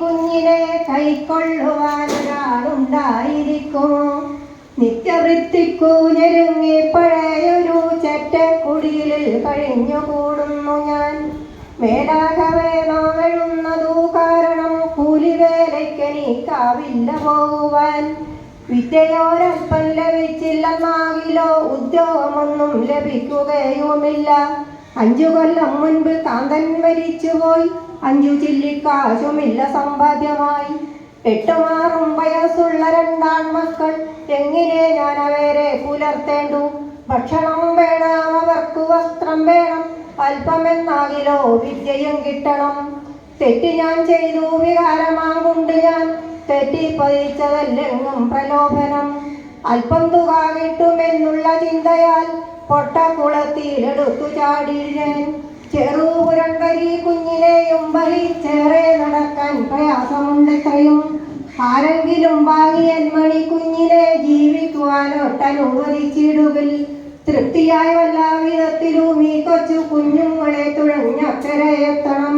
കുഞ്ഞിനെ കൈക്കൊള്ളുവാൻ ഒരാളുണ്ടായിരിക്കും നിത്യവൃത്തിക്കു ഞെരുങ്ങി പഴയൊരു ചെറ്റക്കുടിയിൽ കഴിഞ്ഞുകൂടുന്നു ഞാൻ. മേലാകവേ നാവെഴുന്നതു കാരണം കൂലിവേലയ്ക്കെനിക്കാവില്ല പോകുവാൻ വിദ്യയോരൽപ്പം ലഭിച്ചില്ലെന്നാകിലോ ഉദ്യോഗമൊന്നും ലഭിക്കുകയുമില്ല. അഞ്ചു കൊല്ലം മുൻപ് കാന്തൻ മരിച്ചുപോയി അഞ്ചു ചില്ലിക്കാശുമില്ല സമ്പാദ്യമായി. എട്ടുമാറും വയസ്സുള്ള രണ്ടാൺമക്കൾ എങ്ങനെ ഞാൻ അവരെ പുലർത്തേണ്ടു? ഭക്ഷണം വേണം അവർക്ക് വസ്ത്രം വേണം അല്പമെന്നാകിലോ വിദ്യയും കിട്ടണം. തെറ്റ് ഞാൻ ചെയ്തു വികാരമാകൊണ്ട് ഞാൻ തെറ്റി പതിച്ചതല്ലെങ്ങും പ്രലോഭനം. അല്പം തുക കിട്ടുമെന്നുള്ള ചിന്തയാൽ പൊട്ടക്കുളത്തിലെടുത്തു ചാടിഴൻ ഞാൻ ചെറുപുരങ്കരി കുഞ്ഞിലെയും വഹിച്ചേറെ നടക്കാൻ പ്രയാസമുണ്ടെത്രയും. ആരെങ്കിലും ഭാഗ്യൻ മണി കുഞ്ഞിനെ ജീവിക്കുവാൻ ഒട്ടനുവദിച്ചിടുകിൽ തൃപ്തിയായ എല്ലാ വിധത്തിലും ഈ കൊച്ചു കുഞ്ഞുങ്ങളെ എത്തണം